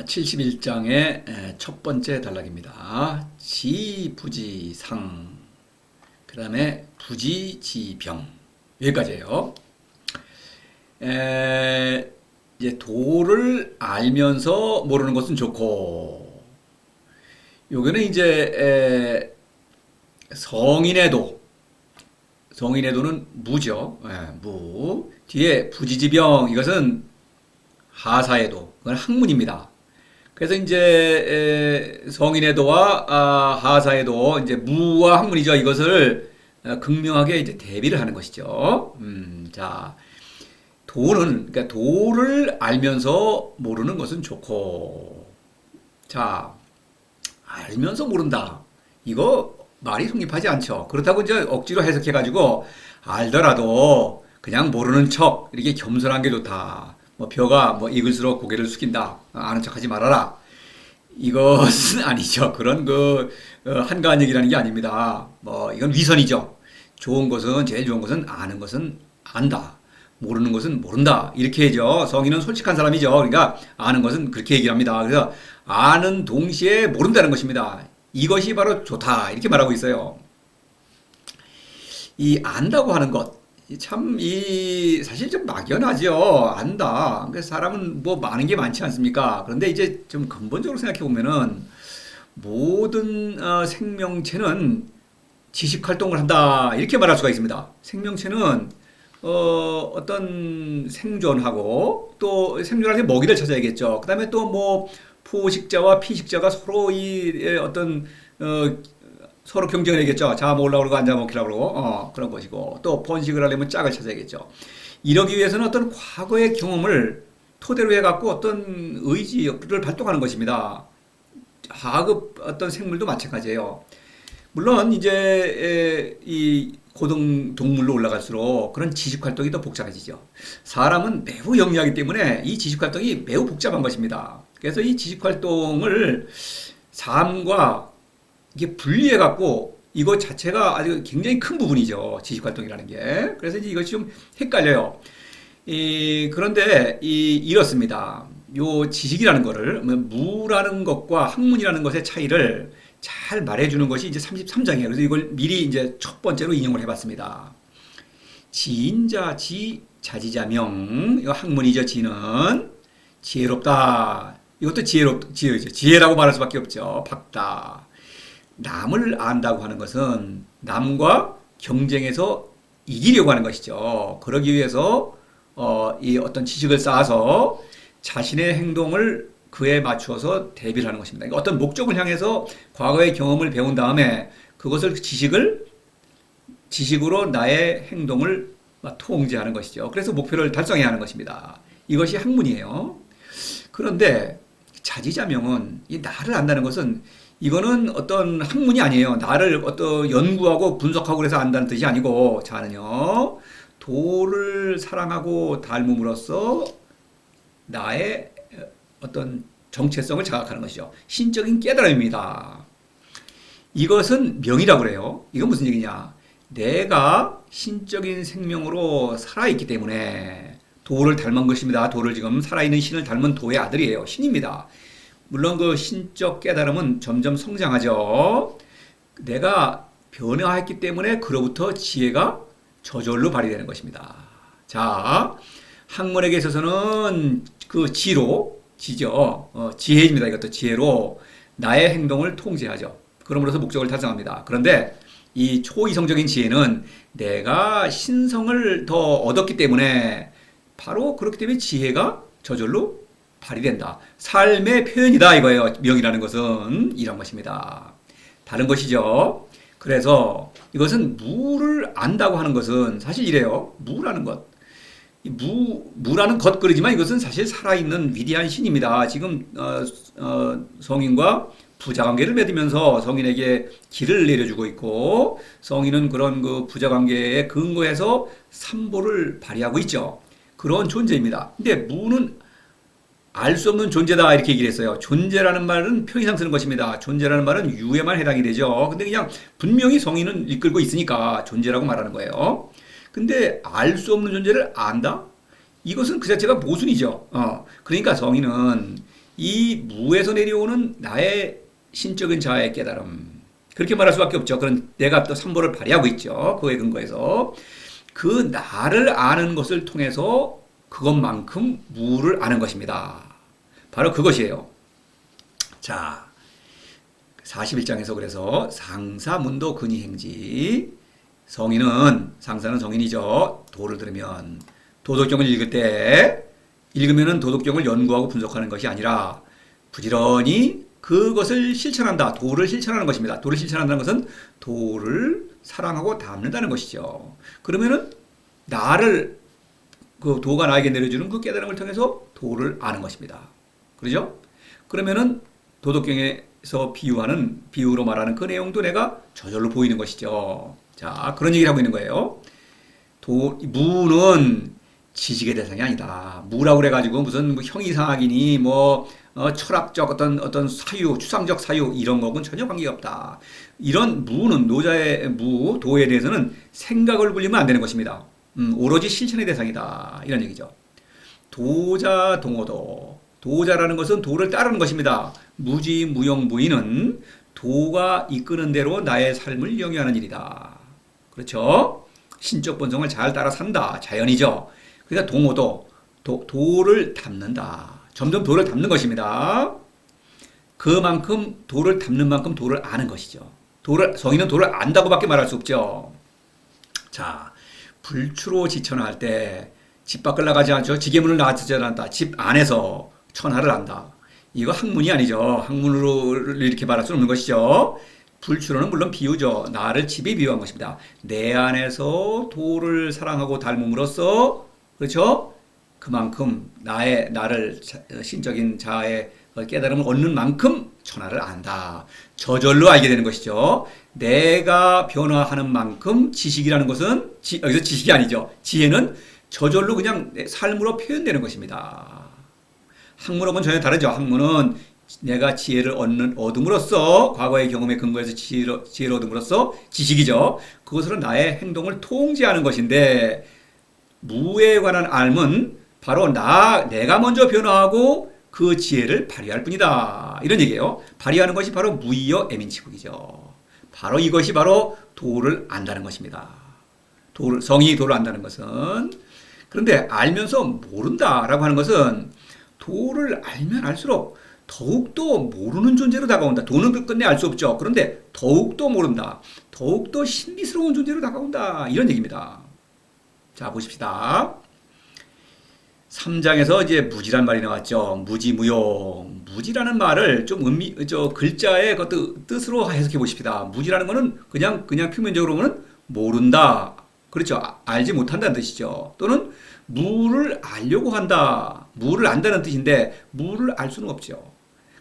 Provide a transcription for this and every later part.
71장의 아, 첫 번째 단락입니다. 지부지상 그 다음에 부지지병 여기까지예요. 에, 이제 도를 알면서 모르는 것은 좋고 요거는 이제 에, 성인의 도 성인의 도는 무죠. 예, 무 뒤에 부지지병 이것은 하사의 도 그건 학문입니다. 그래서 이제 에, 성인의 도와 아, 하사의 도 이제 무와 학문이죠. 이것을 어, 극명하게 이제 대비를 하는 것이죠. 음, 자, 도는 그러니까 도를 알면서 모르는 것은 좋고, 자, 알면서 모른다. 이거 말이 성립하지 않죠. 그렇다고 이제 억지로 해석해 가지고 알더라도 그냥 모르는 척 이렇게 겸손한 게 좋다. 뭐 벼가 뭐 익을수록 고개를 숙인다. 아는 척하지 말아라. 이것은 아니죠. 그런 그 어, 한가한 얘기라는 게 아닙니다. 뭐 이건 위선이죠. 좋은 것은 제일 좋은 것은 아는 것은 안다. 모르는 것은 모른다. 이렇게 해죠. 성인은 솔직한 사람이죠. 그러니까 아는 것은 그렇게 얘기를 합니다. 그래서 아는 동시에 모른다는 것입니다. 이것이 바로 좋다. 이렇게 말하고 있어요. 이 안다고 하는 것. 참, 이, 사실 좀 막연하죠. 안다. 그 사람은 뭐 많은 게 많지 않습니까? 그런데 이제 좀 근본적으로 생각해 보면은 모든 어, 생명체는 지식 활동을 한다. 이렇게 말할 수가 있습니다. 생명체는 어, 어떤 생존하고 또 생존할 때 먹이를 찾아야겠죠. 그 다음에 또 뭐 포식자와 피식자가 서로 이 에, 어떤 어, 서로 경쟁을 해야겠죠. 자 먹으려고 그러고 앉아 먹히려고 그러고 어, 그런 것이고 또 번식을 하려면 짝을 찾아야겠죠. 이러기 위해서는 어떤 과거의 경험을 토대로 해갖고 어떤 의지를 발동하는 것입니다. 하급 어떤 생물도 마찬가지예요. 물론 이제 에, 이 고등 동물로 올라갈수록 그런 지식 활동이 더 복잡해지죠. 사람은 매우 영리하기 때문에 이 지식 활동이 매우 복잡한 것입니다. 그래서 이 지식 활동을 삶과 이게 분리해 갖고 이거 자체가 아주 굉장히 큰 부분이죠. 지식 활동이라는 게. 그래서 이제 이것이 좀 헷갈려요. 이, 그런데 이, 이렇습니다. 요 지식이라는 거를 뭐 무라는 것과 학문이라는 것의 차이를 잘 말해주는 것이 이제 33장이에요. 그래서 이걸 미리 이제 첫 번째로 인용을 해봤습니다. 지인자 지 자지자명 이거 학문이죠. 지는 지혜롭다. 이것도 지혜롭 지혜죠. 지혜라고 말할 수밖에 없죠. 박다. 남을 안다고 하는 것은 남과 경쟁해서 이기려고 하는 것이죠. 그러기 위해서 어, 이 어떤 지식을 쌓아서 자신의 행동을 그에 맞추어서 대비를 하는 것입니다. 그러니까 어떤 목적을 향해서 과거의 경험을 배운 다음에 그것을 지식을 지식으로 나의 행동을 통제하는 것이죠. 그래서 목표를 달성해야 하는 것입니다. 이것이 학문이에요. 그런데 자지자명은 이 나를 안다는 것은 이거는 어떤 학문이 아니에요. 나를 어떤 연구하고 분석하고 그래서 안다는 뜻이 아니고 자는요. 도를 사랑하고 닮음으로써 나의 어떤 정체성을 자각하는 것이죠. 신적인 깨달음입니다. 이것은 명이라고 그래요. 이건 무슨 얘기냐? 내가 신적인 생명으로 살아있기 때문에 도를 닮은 것입니다. 도를 지금 살아있는 신을 닮은 도의 아들이에요. 신입니다. 물론 그 신적 깨달음은 점점 성장하죠. 내가 변화했기 때문에 그로부터 지혜가 저절로 발휘되는 것입니다. 자, 학문에게 있어서는 그 지로, 지죠. 어, 지혜입니다. 이것도 지혜로 나의 행동을 통제하죠. 그럼으로써 목적을 달성합니다. 그런데 이 초이성적인 지혜는 내가 신성을 더 얻었기 때문에 바로 그렇기 때문에 지혜가 저절로 발휘된다. 삶의 표현이다 이거예요. 명이라는 것은 이런 것입니다. 다른 것이죠. 그래서 이것은 무를 안다고 하는 것은 사실 이래요. 무라는 것. 무, 무라는 것거리지만 이것은 사실 살아있는 위대한 신입니다. 지금 어, 어, 성인과 부자 관계를 맺으면서 성인에게 길을 내려주고 있고 성인은 그런 그 부자 관계에 근거해서 삼보를 발휘하고 있죠. 그런 존재입니다. 근데 무는 알 수 없는 존재다 이렇게 얘기를 했어요. 존재라는 말은 표현상 쓰는 것입니다. 존재라는 말은 유에만 해당이 되죠. 근데 그냥 분명히 성인은 이끌고 있으니까 존재라고 말하는 거예요. 근데 알 수 없는 존재를 안다? 이것은 그 자체가 모순이죠. 어, 그러니까 성인은 이 무에서 내려오는 나의 신적인 자아의 깨달음. 그렇게 말할 수밖에 없죠. 그런 내가 또 삼보를 발휘하고 있죠. 그거에 근거해서. 그 나를 아는 것을 통해서 그것만큼 무를 아는 것입니다. 바로 그것이에요. 자, 41장에서 그래서 상사문도 근이행지 성인은 상사는 성인이죠. 도를 들으면 도덕경을 읽을 때 읽으면은 도덕경을 연구하고 분석하는 것이 아니라 부지런히 그것을 실천한다. 도를 실천하는 것입니다. 도를 실천한다는 것은 도를 사랑하고 담는다는 것이죠. 그러면은 나를 그 도가 나에게 내려주는 그 깨달음을 통해서 도를 아는 것입니다. 그러죠? 그러면은 도덕경에서 비유하는 비유로 말하는 그 내용도 내가 저절로 보이는 것이죠. 자, 그런 얘기를 하고 있는 거예요. 도, 무는 지식의 대상이 아니다. 무라고 그래가지고 무슨 뭐 형이상학이니 뭐 어, 철학적 어떤 어떤 사유, 추상적 사유 이런 거하고는 전혀 관계가 없다. 이런 무는 노자의 무 도에 대해서는 생각을 굴리면 안 되는 것입니다. 음, 오로지 실천의 대상이다. 이런 얘기죠. 도자 동호도 도자라는 것은 도를 따르는 것입니다. 무지 무용 무인은 도가 이끄는 대로 나의 삶을 영위하는 일이다. 그렇죠? 신적 본성을 잘 따라 산다. 자연이죠. 그러니까 동호도 도, 도를 담는다. 점점 도를 담는 것입니다. 그만큼 도를 담는 만큼 도를 아는 것이죠. 도를 성인은 도를 안다고밖에 말할 수 없죠. 자, 불추로 지천할 때 집 밖을 나가지 않죠. 지게문을 나가지 않는다. 집 안에서 천하를 안다. 이거 학문이 아니죠. 학문으로 이렇게 말할 수 없는 것이죠. 불추로는 물론 비유죠. 나를 집에 비유한 것입니다. 내 안에서 도를 사랑하고 닮음으로써 그렇죠? 그만큼 나의 나를 자- 신적인 자아의 깨달음을 얻는 만큼 천하를 안다. 저절로 알게 되는 것이죠. 내가 변화하는 만큼 지식이라는 것은 지, 여기서 지식이 아니죠. 지혜는 저절로 그냥 내 삶으로 표현되는 것입니다. 학문하고는 전혀 다르죠. 학문은 내가 지혜를 얻는 얻음으로써 과거의 경험에 근거해서 지혜를, 지혜를 얻음으로써 지식이죠. 그것으로 나의 행동을 통제하는 것인데 무에 관한 알은 바로 나 내가 먼저 변화하고 그 지혜를 발휘할 뿐이다. 이런 얘기예요. 발휘하는 것이 바로 무이여 애민치국이죠. 바로 이것이 바로 도를 안다는 것입니다. 도를 성이 도를 안다는 것은 그런데 알면서 모른다라고 하는 것은 도를 알면 알수록 더욱더 모르는 존재로 다가온다. 도는 끝내 알 수 없죠. 그런데 더욱더 모른다. 더욱더 신비스러운 존재로 다가온다. 이런 얘기입니다. 자, 보십시다. 3장에서 이제 무지란 말이 나왔죠. 무지무용. 무지라는 말을 좀 의미, 저 글자의 그 뜻으로 해석해 보십시다. 무지라는 거는 그냥, 그냥 표면적으로 보면 모른다. 그렇죠. 아- 알지 못한다는 뜻이죠. 또는 무를 알려고 한다. 무를 안다는 뜻인데 무를 알 수는 없죠.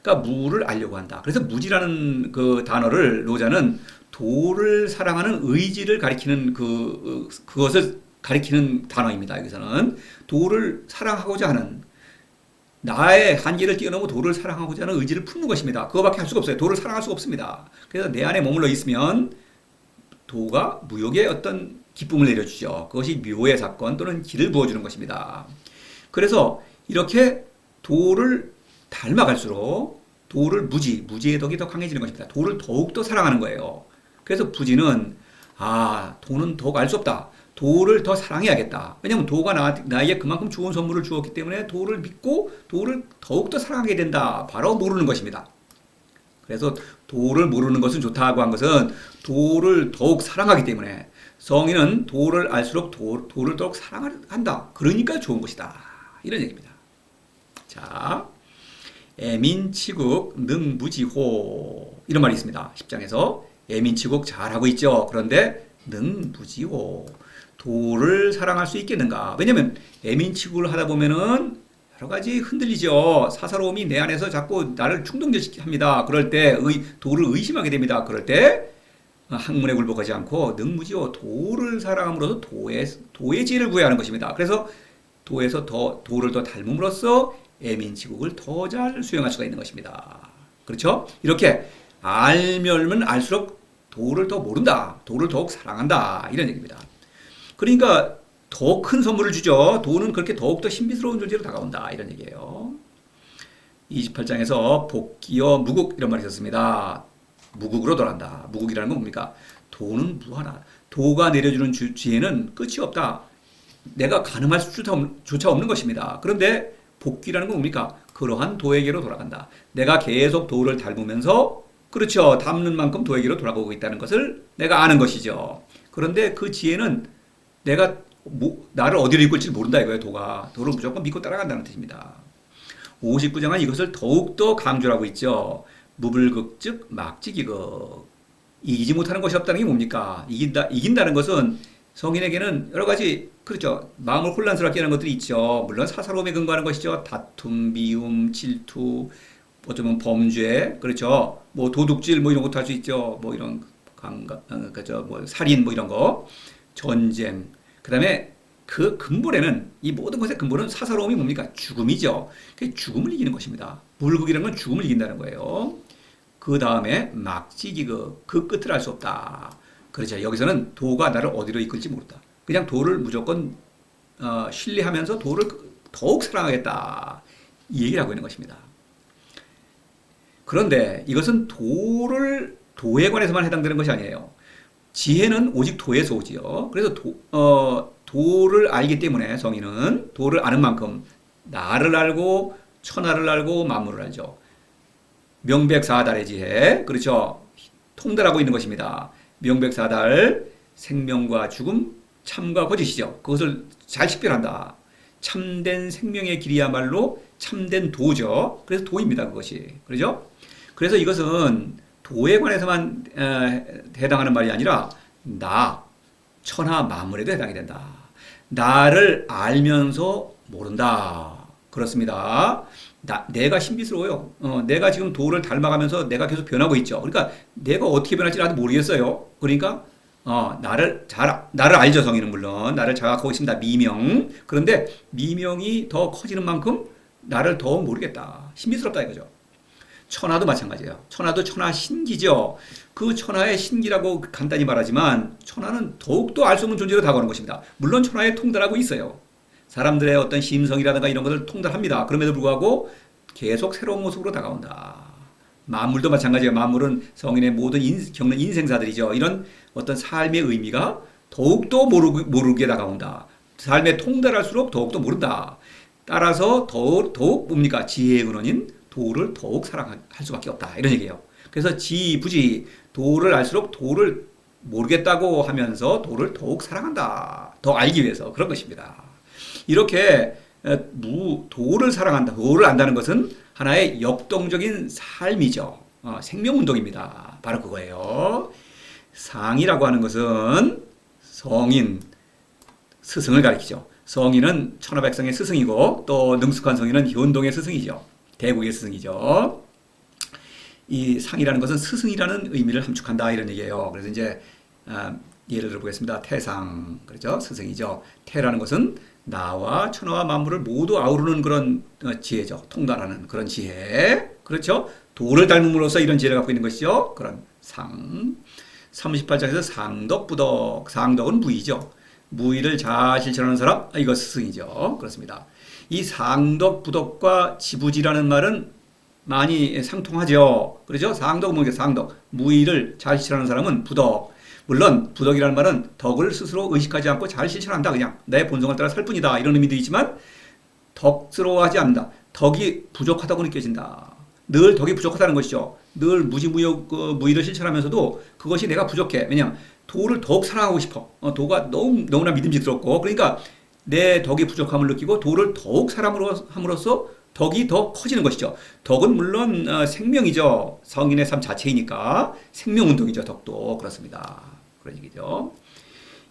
그러니까 무를 알려고 한다. 그래서 무지라는 그 단어를 노자는 도를 사랑하는 의지를 가리키는 그 그것을 가리키는 단어입니다. 여기서는 도를 사랑하고자 하는 나의 한계를 뛰어넘어 도를 사랑하고자 하는 의지를 품는 것입니다. 그거밖에 할 수가 없어요. 도를 사랑할 수가 없습니다. 그래서 내 안에 머물러 있으면 도가 무욕의 어떤 기쁨을 내려주죠. 그것이 묘의 사건 또는 길을 부어주는 것입니다. 그래서 이렇게 도를 닮아갈수록 도를 무지, 무지의 덕이 더 강해지는 것입니다. 도를 더욱더 사랑하는 거예요. 그래서 부지는 아, 도는 더욱 알 수 없다. 도를 더 사랑해야겠다. 왜냐하면 도가 나, 나에게 그만큼 좋은 선물을 주었기 때문에 도를 믿고 도를 더욱더 사랑하게 된다. 바로 모르는 것입니다. 그래서 도를 모르는 것은 좋다고 한 것은 도를 더욱 사랑하기 때문에 성인은 도를 알수록 도, 도를 더욱 사랑한다. 그러니까 좋은 것이다. 이런 얘기입니다. 자, 애민치국 능무지호 이런 말이 있습니다. 10장에서 애민치국 잘하고 있죠. 그런데 능무지호 도를 사랑할 수 있겠는가? 왜냐면 애민치국을 하다 보면은 여러 가지 흔들리죠. 사사로움이 내 안에서 자꾸 나를 충동적합니다. 그럴 때 의, 도를 의심하게 됩니다. 그럴 때 학문에 굴복하지 않고 능무지요 도를 사랑함으로써 도의 도의 지혜를 구해야 하는 것입니다. 그래서 도에서 더 도를 더 닮음으로써 애민치국을 더 잘 수행할 수가 있는 것입니다. 그렇죠? 이렇게 알면은 알수록 도를 더 모른다. 도를 더욱 사랑한다. 이런 얘기입니다. 그러니까 더 큰 선물을 주죠. 도는 그렇게 더욱더 신비스러운 존재로 다가온다. 이런 얘기예요. 28장에서 복기어 무국 이런 말이 있었습니다. 무국으로 돌아간다. 무국이라는 건 뭡니까? 도는 무하나. 도가 내려주는 주, 지혜는 끝이 없다. 내가 가늠할 수조차 없는 것입니다. 그런데 복귀라는 건 뭡니까? 그러한 도에게로 돌아간다. 내가 계속 도를 닮으면서 그렇죠. 닮는 만큼 도에게로 돌아가고 있다는 것을 내가 아는 것이죠. 그런데 그 지혜는 내가 뭐, 나를 어디로 이끌지 모른다 이거예요. 도가 도를 무조건 믿고 따라간다는 뜻입니다. 59장은 이것을 더욱더 강조를 하고 있죠. 무불극 즉 막지기극. 이기지 못하는 것이 없다는 게 뭡니까? 이긴다, 이긴다는 것은 성인에게는 여러 가지, 그렇죠. 마음을 혼란스럽게 하는 것들이 있죠. 물론 사사로움에 근거하는 것이죠. 다툼, 미움, 질투, 어쩌면 범죄, 그렇죠. 뭐 도둑질 뭐 이런 것도 할 수 있죠. 뭐 이런 강가, 어, 그죠. 뭐 살인 뭐 이런 거, 전쟁. 그 다음에 그 근본에는 이 모든 것의 근본은 사사로움이 뭡니까? 죽음이죠. 그 죽음을 이기는 것입니다. 불극이라는 건 죽음을 이긴다는 거예요. 그 다음에 막지기그 그 끝을 알 수 없다. 그렇죠. 여기서는 도가 나를 어디로 이끌지 모른다. 그냥 도를 무조건 어, 신뢰하면서 도를 더욱 사랑하겠다. 이 얘기를 하고 있는 것입니다. 그런데 이것은 도를 도에 관해서만 해당되는 것이 아니에요. 지혜는 오직 도에서 오지요. 그래서 도, 어, 도를 알기 때문에 성인은 도를 아는 만큼 나를 알고 천하를 알고 만물을 알죠. 명백사달의 지혜, 그렇죠. 통달하고 있는 것입니다. 명백사달, 생명과 죽음, 참과 거짓이죠. 그것을 잘 식별한다. 참된 생명의 길이야말로 참된 도죠. 그래서 도입니다. 그것이. 그렇죠? 그래서 이것은 도에 관해서만 에, 해당하는 말이 아니라 나, 천하 만물에도 해당이 된다. 나를 알면서 모른다. 그렇습니다. 나, 내가 신비스러워요. 어, 내가 지금 도를 닮아가면서 내가 계속 변하고 있죠. 그러니까 내가 어떻게 변할지 나도 모르겠어요. 그러니까 어, 나를 잘 나를 알죠 성인은 물론 나를 자각하고 있습니다. 미명. 그런데 미명이 더 커지는 만큼 나를 더 모르겠다. 신비스럽다 이거죠. 천하도 마찬가지예요. 천하도 천하 신기죠. 그 천하의 신기라고 간단히 말하지만 천하는 더욱더 알 수 없는 존재로 다가오는 것입니다. 물론 천하에 통달하고 있어요. 사람들의 어떤 심성이라든가 이런 것을 통달합니다. 그럼에도 불구하고 계속 새로운 모습으로 다가온다. 만물도 마찬가지예요. 만물은 성인의 모든 인, 겪는 인생사들이죠. 이런 어떤 삶의 의미가 더욱더 모르, 모르게 다가온다. 삶에 통달할수록 더욱더 모른다. 따라서 더욱, 더욱 뭡니까? 지혜의 근원인 도를 더욱 사랑할 수밖에 없다. 이런 얘기예요. 그래서 지부지 도를 알수록 도를 모르겠다고 하면서 도를 더욱 사랑한다. 더 알기 위해서 그런 것입니다. 이렇게 무 도를 사랑한다. 도를 안다는 것은 하나의 역동적인 삶이죠. 어, 생명 운동입니다. 바로 그거예요. 상이라고 하는 것은 성인, 스승을 가리키죠. 성인은 천하백성의 스승이고 또 능숙한 성인은 현동의 스승이죠. 대국의 스승이죠. 이 상이라는 것은 스승이라는 의미를 함축한다 이런 얘기예요. 그래서 이제 아, 예를 들어 보겠습니다. 태상 그렇죠? 스승이죠. 태라는 것은 나와 천하와 만물을 모두 아우르는 그런 어, 지혜죠. 통달하는 그런 지혜. 그렇죠? 도를 닮음으로써 이런 지혜를 갖고 있는 것이죠. 그런 상. 38장에서 상덕, 부덕. 상덕은 무의죠. 무의를 잘 실천하는 사람, 아, 이거 스승이죠. 그렇습니다. 이 상덕, 부덕과 지부지라는 말은 많이 상통하죠. 그렇죠? 상덕은 뭐게 상덕. 무의를 잘 실천하는 사람은 부덕. 물론 부덕이라는 말은 덕을 스스로 의식하지 않고 잘 실천한다. 그냥 내 본성을 따라 살 뿐이다. 이런 의미도 있지만 덕스러워하지 않는다. 덕이 부족하다고 느껴진다. 늘 덕이 부족하다는 것이죠. 늘 무지무역 그 무의를 실천하면서도 그것이 내가 부족해. 왜냐 도를 더욱 사랑하고 싶어. 어, 도가 너무 너무나 믿음직스럽고 그러니까 내 덕이 부족함을 느끼고 도를 더욱 사랑함으로써 덕이 더 커지는 것이죠. 덕은 물론 어, 생명이죠. 성인의 삶 자체이니까 생명운동이죠. 덕도 그렇습니다. 그런 얘기죠.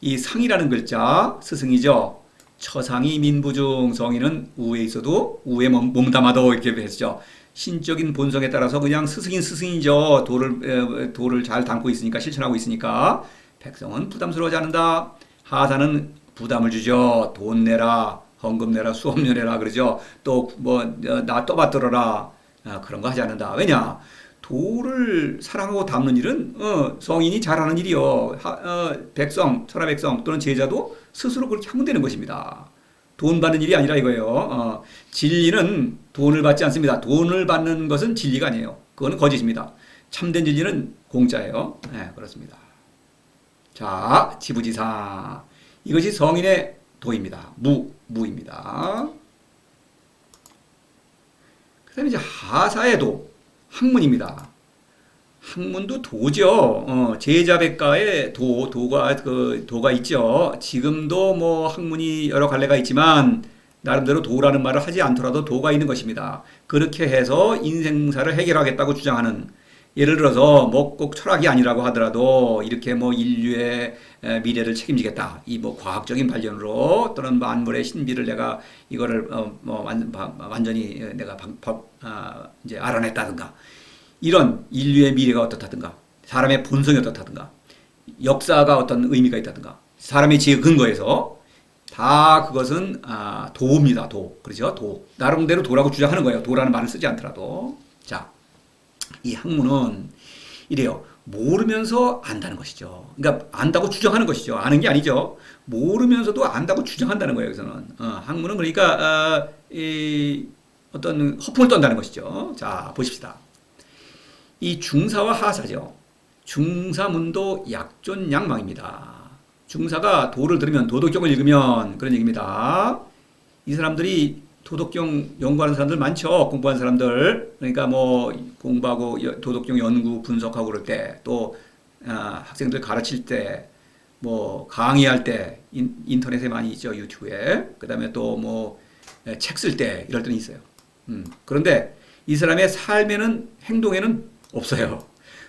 이 상이라는 글자 스승이죠. 처상이 민부중 성인은 우에 있어도 우에 몸담아도 이렇게 했죠. 신적인 본성에 따라서 그냥 스승인 스승이죠. 도를 도를 잘 담고 있으니까 실천하고 있으니까 백성은 부담스러워하지 않는다. 하사는 부담을 주죠. 돈 내라, 헌금 내라, 수업료 내라 그러죠. 또 뭐 나 떠받들어라 아, 그런 거 하지 않는다. 왜냐? 도를 사랑하고 담는 일은 어, 성인이 잘하는 일이요. 하, 어, 백성, 천하 백성 또는 제자도 스스로 그렇게 하면 되는 것입니다. 돈 받는 일이 아니라 이거예요. 어, 진리는 돈을 받지 않습니다. 돈을 받는 것은 진리가 아니에요. 그거는 거짓입니다. 참된 진리는 공짜예요. 네, 그렇습니다. 자, 지부지사. 이것이 성인의 도입니다. 무, 무입니다. 그 다음에 이제 하사의 도, 학문입니다. 학문도 도죠. 어, 제자백가의 도, 도가, 그, 도가 있죠. 지금도 뭐 학문이 여러 갈래가 있지만, 나름대로 도라는 말을 하지 않더라도 도가 있는 것입니다. 그렇게 해서 인생사를 해결하겠다고 주장하는, 예를 들어서 뭐 꼭 철학이 아니라고 하더라도 이렇게 뭐 인류의 에, 미래를 책임지겠다. 이 뭐 과학적인 발견으로 또는 만물의 신비를 내가 이거를 어, 뭐 완, 바- 완전히 내가 방, 법, 아, 이제 알아냈다든가. 이런 인류의 미래가 어떻다든가. 사람의 본성이 어떻다든가. 역사가 어떤 의미가 있다든가. 사람의 지혜 근거에서 다 그것은 아, 도입니다. 도. 그렇죠? 도. 나름대로 도라고 주장하는 거예요. 도라는 말을 쓰지 않더라도. 자 이 학문은 이래요. 모르면서 안다는 것이죠. 그러니까 안다고 주장하는 것이죠. 아는 게 아니죠. 모르면서도 안다고 주장한다는 거예요 여기서는. 어, 학문은 그러니까 아, 이 어떤 허풍을 떤다는 것이죠. 자 보십시다. 이 중사와 하사죠. 중사문도 약존양망입니다. 중사가 도를 들으면 도덕경을 읽으면 그런 얘기입니다. 이 사람들이 도덕경 연구하는 사람들 많죠. 공부하는 사람들. 그러니까 뭐 공부하고 여- 도덕경 연구 분석하고 그럴 때또 아, 학생들 가르칠 때 뭐 강의할 때 인, 인터넷에 많이 있죠. 유튜브에. 그다음에 또 뭐 책 쓸 때 이럴 때는 있어요. 음, 그런데 이 사람의 삶에는 행동에는 없어요.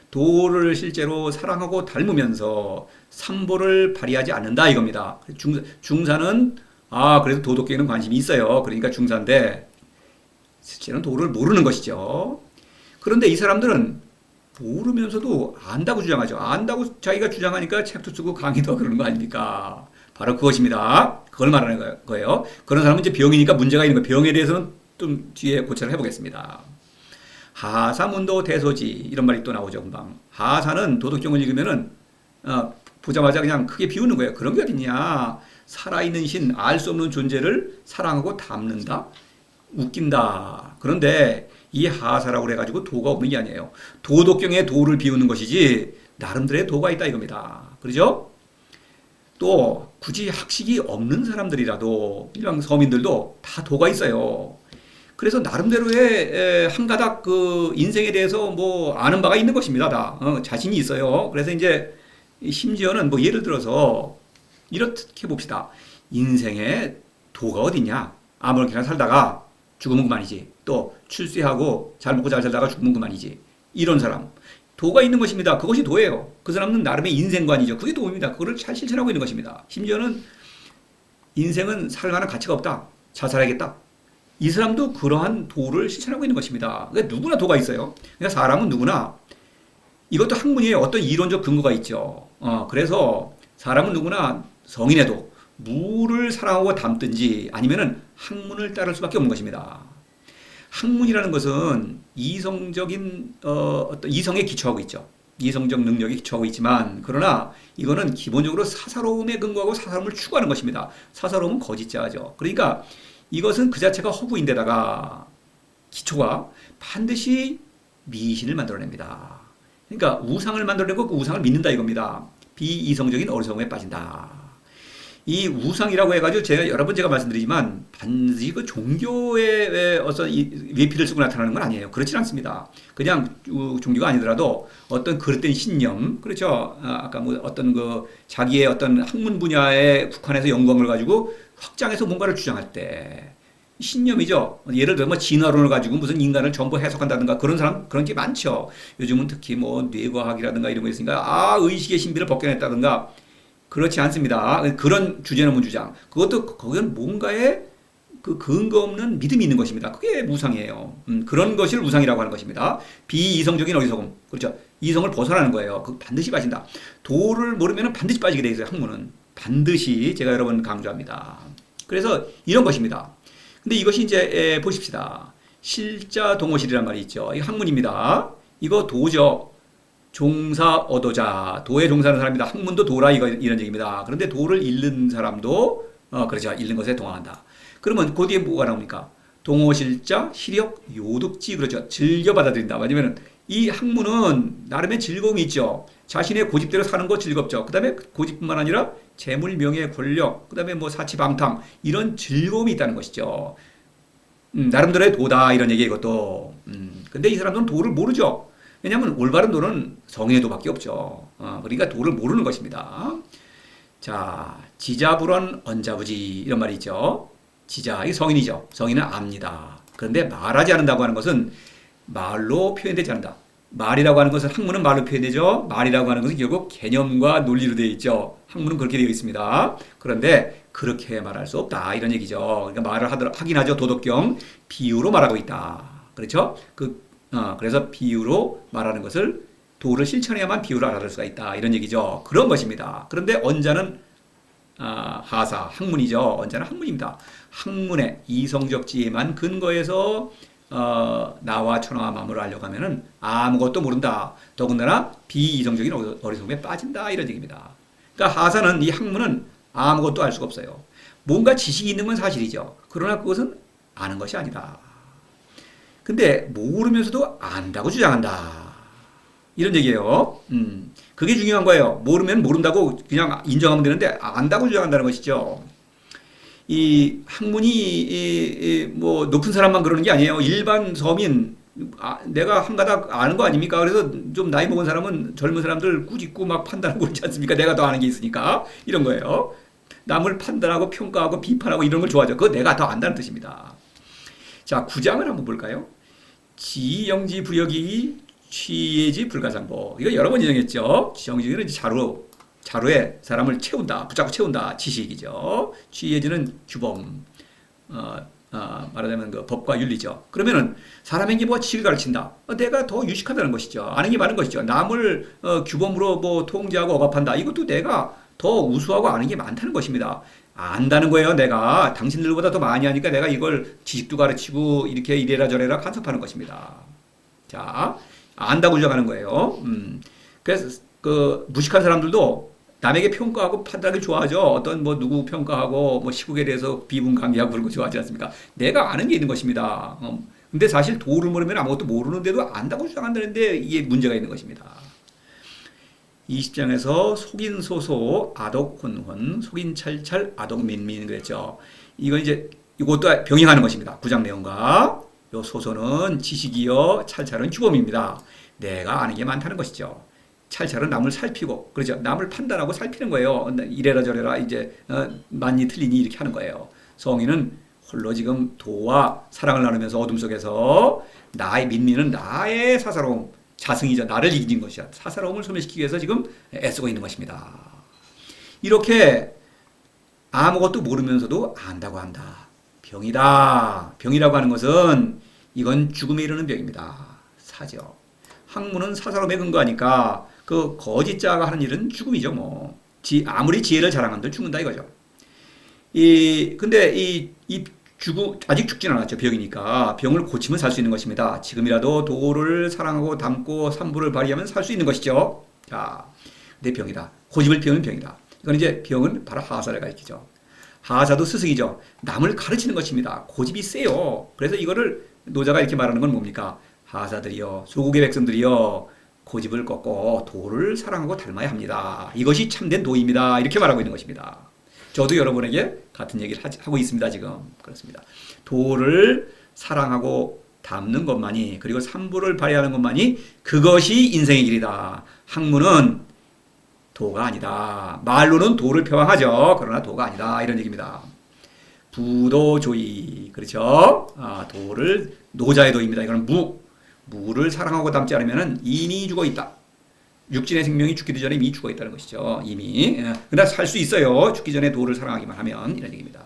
도를 실제로 사랑하고 닮으면서 삼보를 발휘하지 않는다 이겁니다. 중, 중사는 아 그래도 도덕계에는 관심이 있어요. 그러니까 중사인데 실제는 도를 모르는 것이죠. 그런데 이 사람들은 모르면서도 안다고 주장하죠. 안다고 자기가 주장하니까 책도 쓰고 강의도 그러는 거 아닙니까? 바로 그것입니다. 그걸 말하는 거- 거예요. 그런 사람은 이제 병이니까 문제가 있는 거예요. 병에 대해서는 좀 뒤에 고찰을 해보겠습니다. 하사문도 대소지 이런 말이 또 나오죠 금방 하사는 도덕경을 읽으면은 어, 보자마자 그냥 크게 비우는 거예요 그런 게 어딨냐 살아있는 신 알 수 없는 존재를 사랑하고 담는다? 웃긴다. 그런데 이 하사라고 그래가지고 도가 없는 게 아니에요. 도덕경의 도를 비우는 것이지 나름대로의 도가 있다 이겁니다. 그러죠? 또 굳이 학식이 없는 사람들이라도 일반 서민들도 다 도가 있어요. 그래서 나름대로의 에, 한 가닥 그 인생에 대해서 뭐 아는 바가 있는 것입니다. 다. 어, 자신이 있어요. 그래서 이제 심지어는 뭐 예를 들어서 이렇게 봅시다. 인생에 도가 어딨냐? 아무렇게나 살다가 죽으면 그만이지. 또 출세하고 잘 먹고 잘 살다가 죽으면 그만이지. 이런 사람. 도가 있는 것입니다. 그것이 도예요. 그 사람은 나름의 인생관이죠. 그게 도입니다. 그거를 잘 실천하고 있는 것입니다. 심지어는 인생은 살만한 가치가 없다. 자살하겠다. 이 사람도 그러한 도를 실천하고 있는 것입니다. 그러니까 누구나 도가 있어요. 그러니까 사람은 누구나 이것도 학문이에요. 어떤 이론적 근거가 있죠. 어, 그래서 사람은 누구나 성인에도 무를 사랑하고 담든지 아니면은 학문을 따를 수밖에 없는 것입니다. 학문이라는 것은 이성적인 어, 어떤 이성에 기초하고 있죠. 이성적 능력에 기초하고 있지만 그러나 이거는 기본적으로 사사로움에 근거하고 사사로움을 추구하는 것입니다. 사사로움은 거짓자죠. 그러니까 이것은 그 자체가 허구인데다가 기초가 반드시 미신을 만들어냅니다. 그러니까 우상을 만들어내고 그 우상을 믿는다 이겁니다. 비이성적인 어리석음에 빠진다. 이 우상이라고 해가지고 제가 여러 번 제가 말씀드리지만 반드시 그 종교의 어서 외피를 쓰고 나타나는 건 아니에요. 그렇진 않습니다. 그냥 우- 종교가 아니더라도 어떤 그릇된 신념, 그렇죠. 아, 아까 뭐 어떤 그 자기의 어떤 학문 분야에 국한해서 걸 가지고 확장해서 뭔가를 주장할 때 신념이죠. 예를 들어 뭐 진화론을 가지고 무슨 인간을 전부 해석한다든가 그런 사람 그런 게 많죠. 요즘은 특히 뭐 뇌과학이라든가 이런 거 있으니까 아 의식의 신비를 벗겨냈다든가 그렇지 않습니다. 그런 주제넘은 주장. 그것도 거기는 뭔가의 그 근거 없는 믿음이 있는 것입니다. 그게 우상이에요. 음, 그런 것을 우상이라고 하는 것입니다. 비이성적인 어리석음. 그렇죠. 이성을 벗어나는 거예요. 그 반드시 빠진다. 도를 모르면 반드시 빠지게 돼 있어요. 학문은. 반드시 제가 여러 번 강조합니다. 그래서 이런 것입니다. 근데 이것이 이제 에, 보십시다. 실자 동어실이란 말이 있죠. 이 학문입니다. 이거 도죠. 종사 얻어자 도에 종사하는 사람이다. 학문도 도라 이거 이런 얘기입니다. 그런데 도를 잃는 사람도 어 그렇죠. 잃는 것에 동화한다. 그러면 그 뒤에 뭐가 나옵니까? 동호실자, 희력, 요득지 그러죠. 즐겨 받아들인다. 왜냐면은 이 학문은 나름의 즐거움이 있죠. 자신의 고집대로 사는 거 즐겁죠. 그 다음에 고집뿐만 아니라 재물, 명예, 권력, 그 다음에 뭐 사치 방탕 이런 즐거움이 있다는 것이죠. 음, 나름대로의 도다 이런 얘기 이것도. 음, 근데 이 사람들은 도를 모르죠. 왜냐하면 올바른 도는 성인의 도밖에 없죠. 어, 그러니까 도를 모르는 것입니다. 자, 지자불언 언자부지 이런 말이 있죠. 지자, 이 성인이죠. 성인은 압니다. 그런데 말하지 않는다고 하는 것은 말로 표현되지 않는다. 말이라고 하는 것은 학문은 말로 표현되죠. 말이라고 하는 것은 결국 개념과 논리로 되어 있죠. 학문은 그렇게 되어 있습니다. 그런데 그렇게 말할 수 없다 이런 얘기죠. 그러니까 말을 하더라 하긴 하죠. 도덕경 비유로 말하고 있다. 그렇죠? 그 어, 그래서 비유로 말하는 것을 도를 실천해야만 비유를 알아들 수가 있다 이런 얘기죠. 그런 것입니다. 그런데 언자는 아, 하사 학문이죠. 언자는 학문입니다. 학문의 이성적 지혜만 근거해서 어, 나와 천하와 만물을 알려고 하면은 아무것도 모른다. 더군다나 비이성적인 어리- 어리석음에 빠진다 이런 얘기입니다. 그러니까 하사는 이 학문은 아무것도 알 수가 없어요. 뭔가 지식이 있는 건 사실이죠. 그러나 그것은 아는 것이 아니다. 근데 모르면서도 안다고 주장한다. 이런 얘기예요. 음, 그게 중요한 거예요. 모르면 모른다고 그냥 인정하면 되는데 안다고 주장한다는 것이죠. 이 학문이 이, 이, 뭐 높은 사람만 그러는 게 아니에요. 일반 서민 아, 내가 한 가닥 아는 거 아닙니까? 그래서 좀 나이 먹은 사람은 젊은 사람들 꾸짖고 막 판단하고 그러지 않습니까? 내가 더 아는 게 있으니까 이런 거예요. 남을 판단하고 평가하고 비판하고 이런 걸 좋아하죠. 그거 내가 더 안다는 뜻입니다. 자, 구장을 한번 볼까요? 지영지 부역이 취예지 불가상보. 이거 여러 번 인정했죠. 지영지는 자루, 자루에 사람을 채운다, 붙잡고 채운다. 지식이죠. 취예지는 규범, 어, 어, 말하자면 그 법과 윤리죠. 그러면은 사람에게 뭐 지를 가르친다. 어, 내가 더 유식하다는 것이죠. 아는 게 많은 것이죠. 남을 어, 규범으로 뭐 통제하고 억압한다. 이것도 내가 더 우수하고 아는 게 많다는 것입니다. 안다는 거예요, 내가. 당신들보다 더 많이 하니까 내가 이걸 지식도 가르치고 이렇게 이래라 저래라 간섭하는 것입니다. 자, 안다고 주장하는 거예요. 음. 그래서 그 무식한 사람들도 남에게 평가하고 판단하기 좋아하죠. 어떤 뭐 누구 평가하고 뭐 시국에 대해서 비분강개하고 그런 거 좋아하지 않습니까? 내가 아는 게 있는 것입니다. 어. 근데 사실 도를 모르면 아무것도 모르는데도 안다고 주장한다는데 이게 문제가 있는 것입니다. 20장에서 속인 소소 아독 혼혼 속인 찰찰 아독 민민 그랬죠. 이건 이제 이것도 병행하는 것입니다. 구장 내용과 요 소소는 지식이요 찰찰은 규범입니다. 내가 아는 게 많다는 것이죠. 찰찰은 남을 살피고 그렇죠. 남을 판단하고 살피는 거예요. 이래라 저래라 이제 어, 맞니 틀리니 이렇게 하는 거예요. 성인은 홀로 지금 도와 사랑을 나누면서 어둠 속에서 나의 민민은 나의 사사로움 자승이죠. 나를 이긴 것이야. 사사로움을 소멸시키기 위해서 지금 애쓰고 있는 것입니다. 이렇게 아무것도 모르면서도 안다고 한다. 병이다. 병이라고 하는 것은 이건 죽음에 이르는 병입니다. 사죠. 학문은 사사로움에 근거하니까 그 거짓자가 하는 일은 죽음이죠. 뭐 지, 아무리 지혜를 자랑한들 죽는다 이거죠. 이 근데 이, 이 죽음 아직 죽지는 않았죠. 병이니까 병을 고치면 살 수 있는 것입니다. 지금이라도 도를 사랑하고 담고 삼부를 발휘하면 살 수 있는 것이죠. 자, 내 병이다. 고집을 피우는 병이다. 이건 이제 병은 바로 하사를 가리키죠. 하사도 스승이죠. 남을 가르치는 것입니다. 고집이 세요. 그래서 이거를 노자가 이렇게 말하는 건 뭡니까? 하사들이여, 소국의 백성들이여, 고집을 꺾고 도를 사랑하고 닮아야 합니다. 이것이 참된 도입니다. 이렇게 말하고 있는 것입니다. 저도 여러분에게 같은 얘기를 하고 있습니다. 지금 그렇습니다. 도를 사랑하고 닮는 것만이 그리고 삼부를 발휘하는 것만이 그것이 인생의 길이다. 학문은 도가 아니다. 말로는 도를 표방하죠. 그러나 도가 아니다. 이런 얘기입니다. 부도조이 그렇죠? 아, 도를 노자의 도입니다. 이거는 무 무를 사랑하고 닮지 않으면 이미 죽어 있다. 육진의 생명이 죽기도 전에 이미 죽어 있다는 것이죠. 이미. 예. 그러나 살 수 있어요. 죽기 전에 도를 사랑하기만 하면 이런 얘기입니다.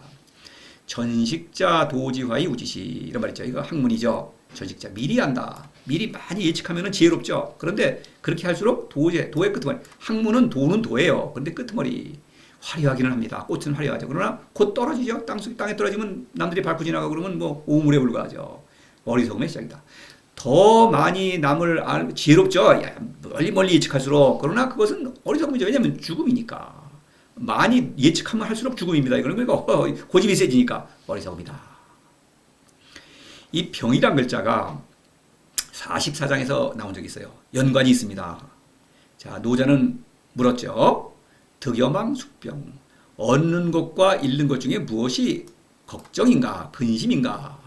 전식자 도지화의 우지시 이런 말 있죠. 이거 학문이죠. 전식자 미리 한다. 미리 많이 예측하면 지혜롭죠. 그런데 그렇게 할수록 도제 도의 끄트머리 학문은 도는 도예요. 그런데 끄트머리 화려하기는 합니다. 꽃은 화려하죠. 그러나 곧 떨어지죠. 땅속 땅에 떨어지면 남들이 밟고 지나가 그러면 뭐 오물에 불과하죠. 어리석음의 시작이다. 더 많이 남을 알, 지혜롭죠. 야, 멀리 멀리 예측할수록 그러나 그것은 어리석음이죠. 왜냐하면 죽음이니까 많이 예측하면 할수록 죽음입니다. 그러니까 어, 고집이 세지니까 어리석음이다. 이 병이란 글자가 44장에서 나온 적이 있어요. 연관이 있습니다. 자, 노자는 물었죠. 득여망 숙병. 얻는 것과 잃는 것 중에 무엇이 걱정인가, 근심인가?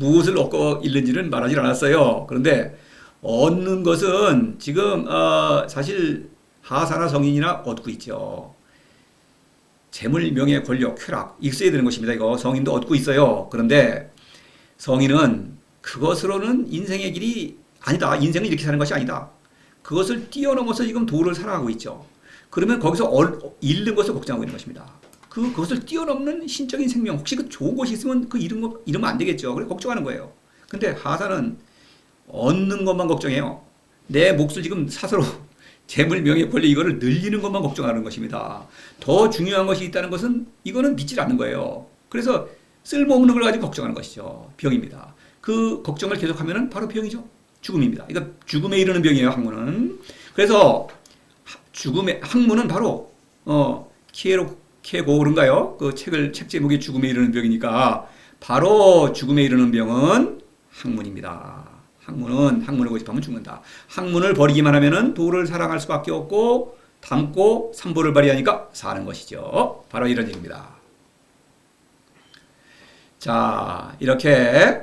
무엇을 얻고 잃는지는 말하지 않았어요. 그런데 얻는 것은 지금 어, 사실 하사나 성인이나 얻고 있죠. 재물, 명예, 권력, 쾌락 있어야 되는 것입니다. 이거 성인도 얻고 있어요. 그런데 성인은 그것으로는 인생의 길이 아니다. 인생은 이렇게 사는 것이 아니다. 그것을 뛰어넘어서 지금 도를 살아가고 있죠. 그러면 거기서 얼- 잃는 것을 걱정하고 있는 것입니다. 그 그것을 뛰어넘는 신적인 생명 혹시 그 좋은 것이 있으면 그 잃은 거 잃으면 안 되겠죠. 그래 걱정하는 거예요. 근데 하사는 얻는 것만 걱정해요. 내 몫을 지금 사서로 재물, 명예, 권리 이거를 늘리는 것만 걱정하는 것입니다. 더 중요한 것이 있다는 것은 이거는 믿질 않는 거예요. 그래서 쓸모없는 걸 가지고 걱정하는 것이죠. 병입니다. 그 걱정을 계속하면 바로 병이죠. 죽음입니다. 이거 죽음에 이르는 병이에요. 학문은. 그래서 하- 죽음의 학문은 바로 어 키에로 케고르인가요? 그 책을 책 제목이 죽음에 이르는 병이니까 바로 죽음에 이르는 병은 학문입니다. 학문은 학문을 고집하면 죽는다. 학문을 버리기만 하면은 도를 사랑할 수밖에 없고 담고 삼보를 발휘하니까 사는 것이죠. 바로 이런 얘기입니다. 자, 이렇게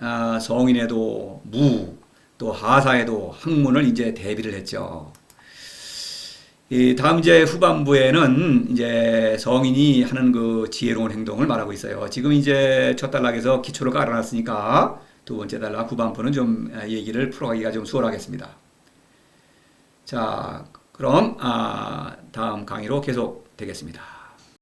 아, 성인에도 무, 또 하사에도 학문을 이제 대비를 했죠. 이 다음 이제 후반부에는 이제 성인이 하는 그 지혜로운 행동을 말하고 있어요. 지금 이제 첫 단락에서 기초를 깔아놨으니까 두 번째 단락 후반부는 좀 아, 얘기를 풀어가기가 좀 수월하겠습니다. 자, 그럼 아, 다음 강의로 계속 되겠습니다.